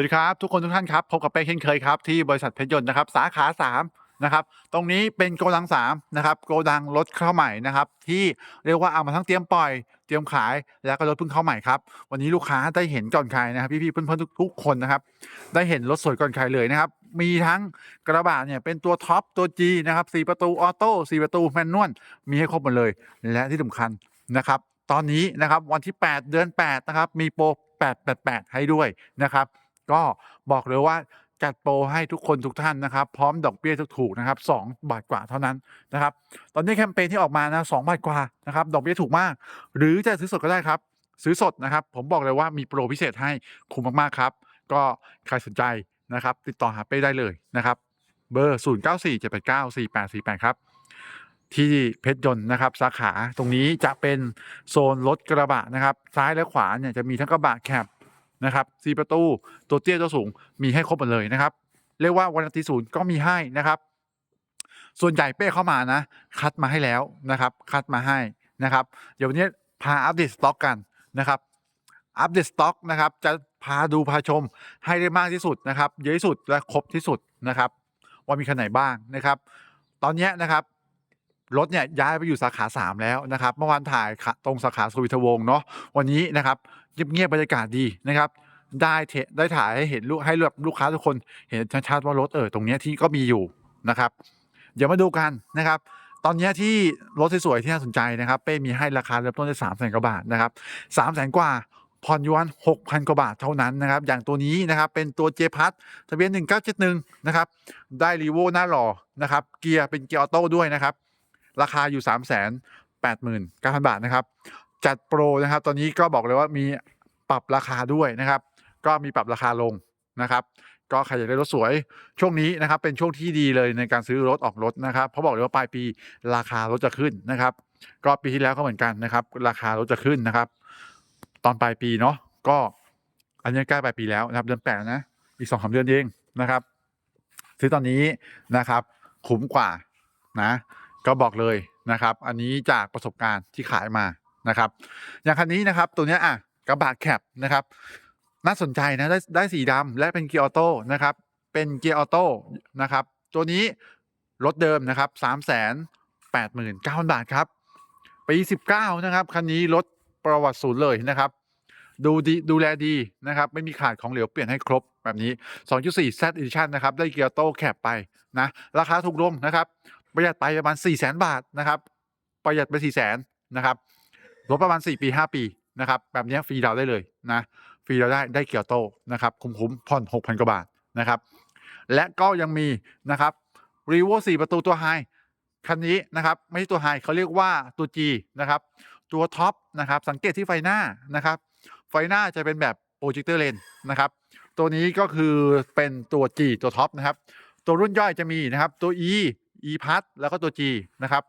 วัสดีครับทุกคนทุกท่านครับพบกับเป้เช่นเคยครับที่บริษัทเพชรยนต์นะครับสาขา3นะครับตรงนี้เป็นโกดัง3นะครับโกดังรถเข้าใหม่นะครับที่เรียกว่าเอามาทั้งเตรียมปล่อยเตรียมขายแล้วก็รถเพิ่งเข้าใหม่ครับวันนี้ลูกค้าได้เห็นก่อนใครนะครับพี่ๆเพื่อนๆทุกคนนะครับได้เห็นรถสวยก่อนใครเลยนะครับมีทั้งกระบะเนี่ยเป็นตัวท็อปตัว G นะครับ4ประตูออโต้4ประตูแมนนวลมีให้ครบหมดเลย และที่สำคัญนะครับตอนนี้นะครับวันที่ 8 เดือน8นะครับมีโปร888 ให้ด้วยนะครับ ก็บอกเลยว่าจัดโปรให้ทุกคนทุกท่านนะครับ พร้อมดอกเบี้ยถูกๆนะครับ2บาทกว่าเท่านั้นนะครับ ตอนนี้แคมเปญที่ออกมานะ2บาทกว่านะครับ ดอกเบี้ยถูกมาก หรือจะซื้อสดก็ได้ครับ ซื้อสดนะครับ ผมบอกเลยว่ามีโปรพิเศษให้คุ้มมากๆครับ ก็ใครสนใจนะครับ ติดต่อหาเป้ได้เลยนะครับ เบอร์ 0 9 4 7 8 9 4 8 4 8 ครับ ที่เพชรยนต์นะครับ สาขาตรงนี้จะเป็นโซนรถกระบะนะครับ ซ้ายและขวาเนี่ยจะมีทั้งกระบะแคบ นะครับสีประตูตัวเตี้ยตัวสูงมีให้ครบหมดเลยนะครับ เรียกว่าวันทิตย์ศูนย์ก็มีให้นะครับ ส่วนใหญ่เป้เข้ามานะ คัดมาให้แล้วนะครับ คัดมาให้นะครับ เดี๋ยววันนี้พาอัปเดตสต็อกกันนะครับอัปเดตสต็อกนะครับจะพาดูพาชมให้ได้มากที่สุดนะครับ เยอะที่สุดและครบที่สุดนะครับ ว่ามีคันไหนบ้างนะครับ ตอนนี้นะครับ รถเนี่ยย้ายไปอยู่สาขา 3 แล้วนะครับ เมื่อวานถ่ายตรงสาขาสุวิทวงศ์เนาะวันนี้นะครับเงียบๆบรรยากาศดีนะครับได้เทได้ถ่ายให้เห็นลูกให้แบบลูกค้าทุกคนเห็นชัดๆว่ารถเออตรงเนี้ยที่ก็มีอยู่นะครับเดี๋ยวมาดูกันนะครับ ตอนนี้ที่รถสวยๆที่น่าสนใจนะครับ เป้มีให้ราคาเริ่มต้นที่สามแสนกว่าบาทนะครับสามแสนกว่าผ่อนอยวนหกพันกว่าบาทเท่านั้นนะครับ อย่างตัวนี้นะครับเป็นตัวเจพัททะเบียนหนึ่งเก้าเจ็ดหนึ่งนะครับ ได้รีโวหน้าหล่อนะครับ เกียร์เป็นเกียร์ออโต้ด้วยนะครับ ราคาอยู่ 3 8 9 0 0 0 บาทนะครับ จัดโปรนะครับ ตอนนี้ก็บอกเลยว่ามีปรับราคาด้วยนะครับ ก็มีปรับราคาลงนะครับ ก็ใครอยากได้รถสวย ช่วงนี้นะครับ เป็นช่วงที่ดีเลยในการซื้อรถออกรถนะครับ เพราะบอกเลยว่าปลายปีราคารถจะขึ้นนะครับ ก็ปีที่แล้วก็เหมือนกันนะครับ ราคารถจะขึ้นนะครับ ตอนปลายปีเนาะ ก็อันนี้ใกล้ปลายปีแล้วนะครับ เดือนแปดนะ อีกสองสามเดือนเองนะครับ ซื้อตอนนี้นะครับ คุ้มกว่านะ ก็บอกเลยนะครับ อันนี้จากประสบการณ์ที่ขายมานะครับ อย่างคันนี้นะครับ ตัวเนี้ยอะกระบะแคปนะครับ น่าสนใจนะได้ได้สีดำและเป็นเกียร์ออโต้นะครับ เป็นเกียร์ออโต้นะครับ ตัวนี้รถเดิมนะครับสามแสนแปดหมื่นเก้าพันบาทครับ ปีสิบเก้านะครับ คันนี้รถประวัติศูนย์เลยนะครับ ดูดีดูแลดีนะครับ ไม่มีขาดของเหลวเปลี่ยนให้ครบแบบนี้ 2.4 Z Edition นะครับ ได้เกียร์ออโต้แคปไปนะ ราคาถูกลงนะครับ ประหยัดไปประมาณ4 0 0 0 0 0บาทนะครับ ประหยัดไป4 0 0 0 0 0นะครับรถประมาณ 4 ปี 5 ปีนะครับแบบนี้ฟรีดาวได้เลยนะฟรีดาวได้ได้เกียร์โตนะครับคุ้มๆผ่อน 6,000 กว่าบาทนะครับ และก็ยังมีนะครับรีโว4ประตูตัวไฮคันนี้นะครับไม่ใช่ตัวไฮเขาเรียกว่าตัว G นะครับตัวท็อปนะครับสังเกตที่ไฟหน้านะครับ ไฟหน้าจะเป็นแบบโปรเจคเตอร์เลนนะครับตัวนี้ก็คือเป็นตัว G ตัวท็อปนะครับตัวรุ่นย่อยจะมีนะครับตัว E E พัทแล้วก็ตัว G นะครับ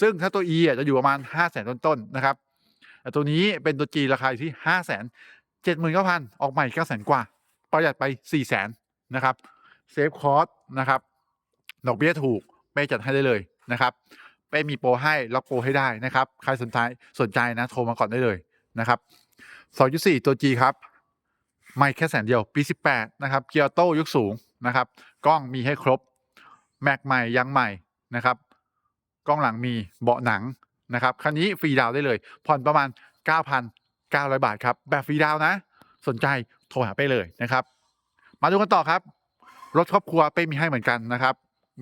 ซึ่งถ้าตัว E อะจะอยู่ประมาณ 5 0 0 0 0 0 ต้นๆนะครับแต่ตัวนี้เป็นตัว G ราคาอยู่ที่ 5 0 0 0 0 0 7 9 0 0 0 ออกใหม่9 0 0 0 0กว่า ประหยัดไป 4 0 0 0 0 0นะครับ เซฟคอร์สนะครับ ดอกเบี้ยถูกเป้จัดให้ได้เลยนะครับเป้มีโปรให้ล็อกโปรให้ได้นะครับ ใครสนใจสนใจนะโทรมาก่อนได้เลยนะครับ2.4 ตัว G ครับ ไม่แค่แสนเดียวปี 18 นะครับ เกียร์โต้ยกสูงนะครับ กล้องมีให้ครบ แม็กใหม่ยางใหม่นะครับกล้องหลังมีเบาะหนังนะครับคันนี้ฟรีดาวได้เลย ผ่อนประมาณ 9,900 บาทครับ แบบฟรีดาวน์นะ สนใจโทรหาไปเลยนะครับ มาดูกันต่อครับ รถครอบครัวเป้มีให้เหมือนกันนะครับ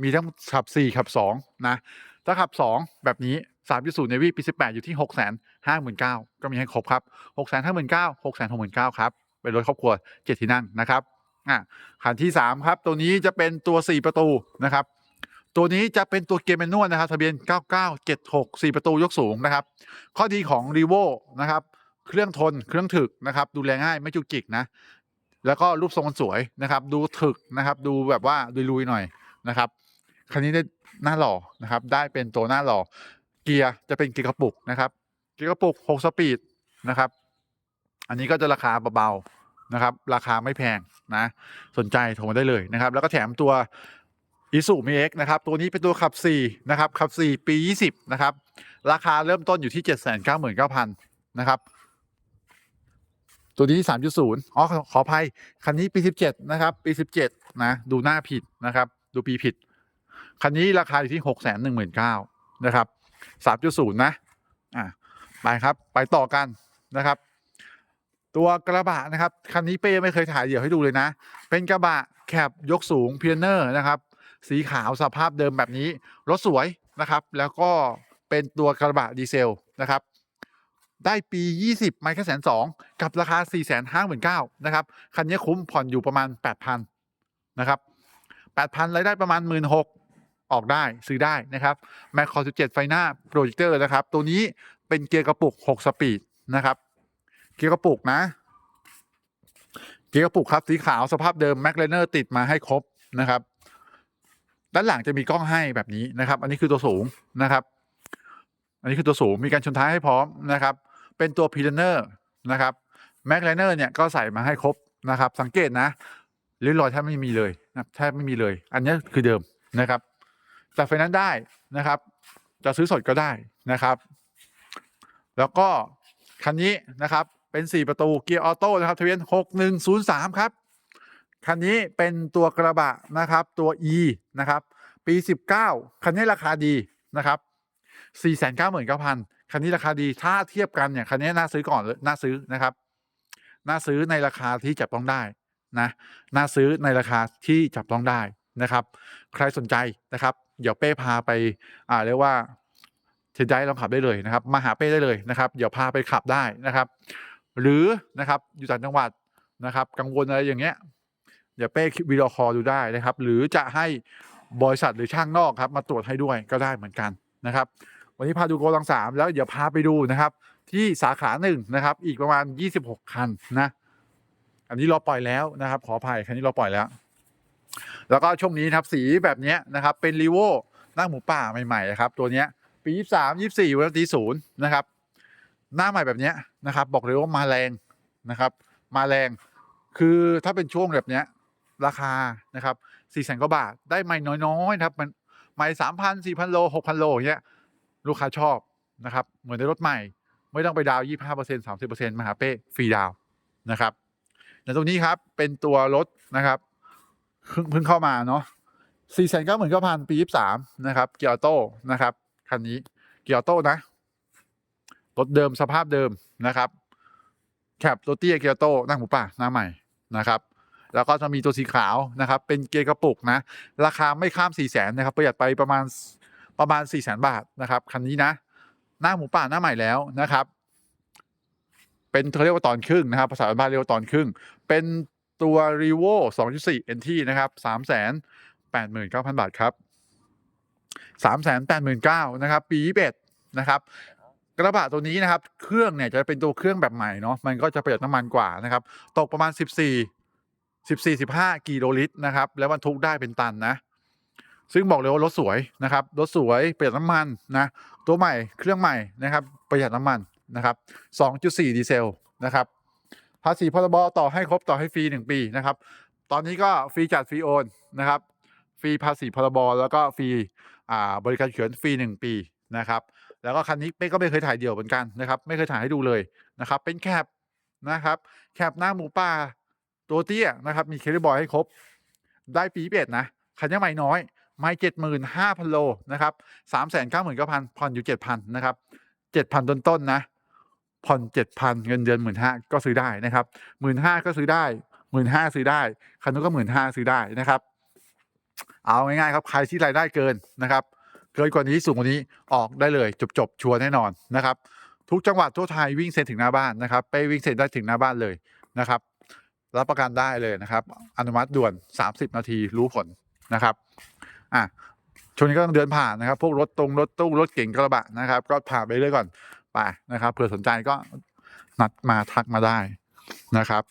มีทั้งขับ 4 ขับ 2 นะ ถ้าขับ 2 แบบนี้ 3.0 Navy ปี 18 อยู่ที่ 6 5 9 0 0 0ก็มีให้ครบครับ 6 5 9 0 0 0 6 6 9 0 0 0ครับเป็นรถครอบครัว 7 ที่นั่งนะครับ อะคันที่3ครับ ตัวนี้จะเป็นตัว4ประตูนะครับ ตัวนี้จะเป็นตัวเกียร์แมนนวลนะครับ ทะเบียน 9976 4 ประตูยกสูงนะครับ ข้อดีของ r ีโวนะครับ เครื่องทนเครื่องถึกนะครับ ดูแลง่ายไม่จุกจิกนะ แล้วก็รูปทรงมันสวยนะครับ ดูถึกนะครับ ดูแบบว่าลุยๆหน่อยนะครับคันนี้ได้หน้าหล่อนะครับ ได้เป็นตัวหน้าหล่อ เกียร์จะเป็นเกียร์กระปุกนะครับ เกียร์กระปุก 6 สปีดนะครับ อันนี้ก็จะราคาเบาๆ นะครับ ราคาไม่แพงนะ สนใจโทรมาได้เลยนะครับ แล้วก็แถมตัว i s u m i x นะครับ ตัวนี้เป็นตัวขับ4นะครับขับ 4 ปี 20 นะครับ ราคาเริ่มต้นอยู่ที่ 799,000นะครับ ตัวนี้ 3.0อ๋อขอขออภัย คันนี้ปี 17 นะครับ ปี 17 นะ ดูหน้าผิดนะครับ ดูปีผิด คันนี้ราคาอยู่ที่ 6 1 9 0 0 0นะครับ 3.0 นะ อะไปครับ ไปต่อกันนะครับ ตัวกระบะนะครับคันนี้เป้ไม่เคยถ่ายเดี่ยวให้ดูเลยนะ เป็นกระบะแคบยกสูงเพียเนอร์นะครับ สีขาวสภาพเดิมแบบนี้รถสวยนะครับ แล้วก็เป็นตัวกระบะดีเซลนะครับ ได้ปี 20 ไมค์แค่แสนสองกับราคา 4 5 9 0 0 0นะครับ คันนี้คุ้มผ่อนอยู่ประมาณ 8,000นะครับ 8,000รายได้ประมาณ 1 6 0 0ออกได้ซื้อได้นะครับแมคคอ17 ไฟหน้าโปรเจคเตอร์นะครับ ตัวนี้เป็นเกียร์กระปุก 6 สปีดนะครับ เกียร์กระปุกนะ เกียร์กระปุกครับสีขาวสภาพเดิมแม็กเลเนอร์ติดมาให้ครบนะครับ ด้านหลังจะมีกล้องให้แบบนี้นะครับ อันนี้คือตัวสูงนะครับ อันนี้คือตัวสูงมีการชนท้ายให้พร้อมนะครับ เป็นตัวพีเลนอร์นะครับแม็กไลเนอร์เนี่ยก็ใส่มาให้ครบนะครับ สังเกตนะริ้วรอยแทบไม่มีเลยนะแทบไม่มีเลย อันนี้คือเดิมนะครับแต่ไฟนั้นได้นะครับ จะซื้อสดก็ได้นะครับ แล้วก็คันนี้นะครับ เป็น 4 ประตูเกียร์ออโต้นะครับทะเบียน 6103 ครับ คันนี้เป็นตัวกระบะนะครับตัว E นะครับ ปี 19 คันนี้ราคาดีนะครับ499,000คันนี้ราคาดีถ้าเทียบกันเนี่ยคันนี้น่าซื้อก่อนเลยน่าซื้อนะครับ น่าซื้อในราคาที่จับต้องได้นะน่าซื้อในราคาที่จับต้องได้นะครับ ใครสนใจนะครับ เดี๋ยวเป้พาไปอ่าเรียกว่าเทนไดลองขับได้เลยนะครับ มาหาเป้ได้เลยนะครับ เดี๋ยวพาไปขับได้นะครับ หรือนะครับอยู่ต่างจังหวัดนะครับ กังวลอะไรอย่างเงี้ยเดี๋ยวเป้วิดีโอคอลดูได้นะครับ หรือจะให้บริษัทหรือช่างนอกครับมาตรวจให้ด้วยก็ได้เหมือนกันนะครับ วันนี้พาดูโกดังสามแล้วเดี๋ยวพาไปดูนะครับ ที่สาขาหนึ่งนะครับ อีกประมาณ 26 คันนะอันนี้เราปล่อยแล้วนะครับ ขออภัยคันนี้เราปล่อยแล้ว แล้วก็ช่วงนี้นะครับสีแบบนี้นะครับเป็นรีโวหน้าหมูป่าใหม่ๆครับตัวเนี้ยปี 23 24วันตีศูนย์นะครับ หน้าใหม่แบบนี้นะครับ บอกเลยว่ามาแรงนะครับ มาแรงคือถ้าเป็นช่วงแบบเนี้ยราคานะครับ4แสนกว่าบาทได้ไม่น้อยๆนะครับมันไม่สามพันสี่พันโลหกพันโลอย่างเงี้ยลูกค้าชอบนะครับ เหมือนในรถใหม่ ไม่ต้องไปดาวยี่ห้าเปอร์เซ็นสามสิบเปอร์เซ็นต์มหาเป้ฟรีดาวนะครับในตรงนี้ครับเป็นตัวรถนะครับเพิ่งเพิ่งเข้ามาเนาะสี่แสนเก้าหมื่นเก้าพันปียี่สามนะครับ เกียร์โต้นะครับคันนี้เกียร์โต้นะ รถเดิมสภาพเดิมนะครับแคปโรเตียเกียโต้นั่งหมูป่าหน้าใหม่นะครับ แล้วก็จะมีตัวสีขาวนะครับ เป็นเกียร์กระปุกนะ ราคาไม่ข้าม4ี่แสนนะครับ ประหยัดไปประมาณประมาณ4ี่แสนบาทนะครับ คันนี้นะ หน้าหมูป่าหน้าใหม่แล้วนะครับ เป็นเขาเรียกว่าตอนครึ่งนะครับ ภาษาบ้านเรียกว่าตอนครึ่ง เป็นตัว r e v o 2.4 NT นะครับ3 8 9 0 0 0 บาทครับ 3 8 9 0 0 0นะครับ ปี21นะครับ กระบะตัวนี้นะครับ เครื่องเนี่ยจะเป็นตัวเครื่องแบบใหม่เนาะมันก็จะประหยัดน้ำมันกว่านะครับ ตกประมาณ 14 14 15กิโลลิตรนะครับ แล้วบรรทุกได้เป็นตันนะ ซึ่งบอกเลยว่ารถสวยนะครับรถสวยประหยัดน้ำมันนะตัวใหม่เครื่องใหม่นะครับ ประหยัดน้ำมันนะครับ 2.4 ดีเซลนะครับภาษีพรบต่อให้ครบต่อให้ฟรี1ปีนะครับ ตอนนี้ก็ฟรีจัดฟรีโอนนะครับฟรีภาษีพรบแล้วก็ฟรีบริการเขียนฟรี1ปีนะครับ แล้วก็คันนี้เป้ก็ไม่เคยถ่ายเดี่ยวเหมือนกันนะครับ ไม่เคยถ่ายให้ดูเลยนะครับ เป็นแคปนะครับแคปหน้าหมูป่าตัวเตี้ยนะครับ มีเคลิบอยให้ครบ ได้ปีเบ็ดนะ คันนี้ไม่น้อย ไม่เจ็ดหมื่นห้าพันโลนะครับสามแสนเก้าหมื่นเก้าพันผ่อนอยู่เจ็ดพันนะครับเจ็ดพันต้นๆนะ ผ่อนเจ็ดพันเงินเดือนหมื่นห้าก็ซื้อได้นะครับหมื่นห้าก็ซื้อได้หมื่นห้าซื้อได้คันนู้นก็หมื่นห้าซื้อได้นะครับ เอาง่ายๆครับใครที่รายได้เกินนะครับ เกินกว่านี้สูงกว่านี้ออกได้เลยจบๆชัวร์แน่นอนนะครับทุกจังหวัดทั่วไทยวิ่งเซ็นถึงหน้าบ้านนะครับ ไปวิ่งเซ็นได้ถึงหน้าบ้านเลยนะครับ รับประกันได้เลยนะครับ อนุมัติด่วน 30 นาทีรู้ผลนะครับอะช่วงนี้ก็ต้องเดินผ่านนะครับ พวกรถตรงรถตู้รถเก่งกระบะนะครับ ก็ผ่านไปเรื่อยก่อนไปนะครับเผื่อสนใจก็นัดมาทักมาได้นะครับ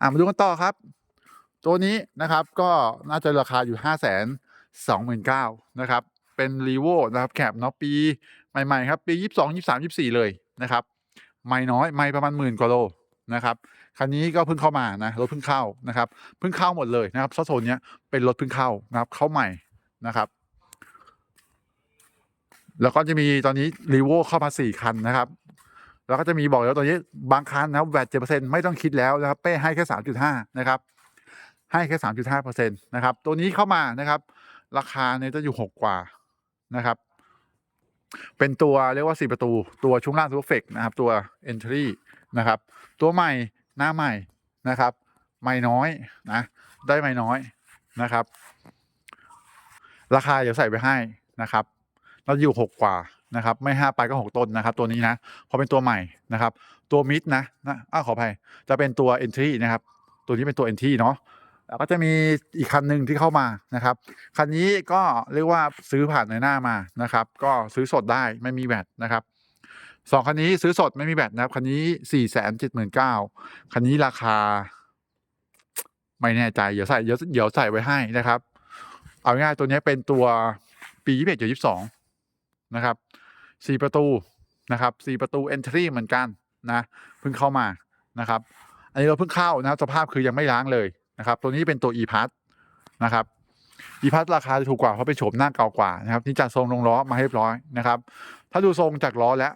อะมาดูกันต่อครับ ตัวนี้นะครับก็น่าจะราคาอยู่ 5 2 9 0 0 0นะครับ เป็นรีโวนะครับแคปเนาะปีใหม่ๆครับปี 22 23 24 เลยนะครับไม่น้อยไม่ประมาณหมื่นกว่าโลนะครับคันนี้ก็เพิ่งเข้ามานะรถเพิ่งเข้านะครับเพิ่งเข้าหมดเลยนะครับโซนเนี้ยเป็นรถเพิ่งเข้านะครับเข้าใหม่นะครับ แล้วก็จะมีตอนนี้รีโวเข้ามาสี่คันนะครับแล้วก็จะมีบอกแล้วตัวนี้บางคันนะครับแวดเจ็ดเปอร์เซ็นต์ไม่ต้องคิดแล้วนะครับเป้ให้แค่สามจุดห้านะครับให้แค่สามจุดห้าเปอร์เซ็นต์นะครับตัวนี้เข้ามานะครับ ราคาเนี่ยจะอยู่หกกว่า นะครับ เป็นตัวเรียกว่าสี่ประตู ตัวช่วงล่างตัวเฟกนะครับ ตัว entry นะครับ ตัวใหม่หน้าใหม่นะครับ ไม่น้อยนะ ได้ไม่น้อยนะครับ ราคาเดี๋ยวใส่ไปให้นะครับเราอยู่หกกว่านะครับ ไม่ห้าไปก็หกต้นนะครับ ตัวนี้นะพราะเป็นตัวใหม่นะครับ ตัวมิดนะนะอ้าขออภัยจะเป็นตัว entry นะครับ ตัวนี้เป็นตัว entry เนาะ แล้วก็จะมีอีกคันหนึ่งที่เข้ามานะครับ คันนี้ก็เรียกว่าซื้อผ่านในหน้ามานะครับ ก็ซื้อสดได้ไม่มีแบตนะครับสองคันนี้ซื้อสดไม่มีแบตนะครับ คันนี้สี่แสนเจ็ดหมื่นเก้าคันนี้ราคา ไม่แน่ใจ เดี๋ยวใส่เดี๋ยวเดี๋ยวใส่ไว้ให้นะครับ เอาง่ายตัวนี้เป็นตัวปียี่สิบเอ็ดยี่สิบสองนะครับสี่ประตูนะครับสี่ประตู entry เหมือนกันนะเพิ่งเข้ามานะครับ อันนี้เราเพิ่งเข้านะครับสภาพคือยังไม่ล้างเลย นะครับ ตัวนี้เป็นตัว e p a s นะครับ e p a s ราคาจะถูกกว่าเพราะเป็นโฉมหน้าเก่ากว่านะครับนี่จัดทรงลงล้อมาให้เรียบร้อยนะครับ ถ้าดูทรงจากล้อแล้ว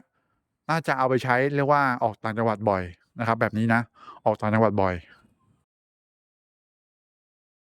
น่าจะเอาไปใช้เรียกว่าออกต่างจังหวัดบ่อยนะครับ แบบนี้นะออกต่างจังหวัดบ่อย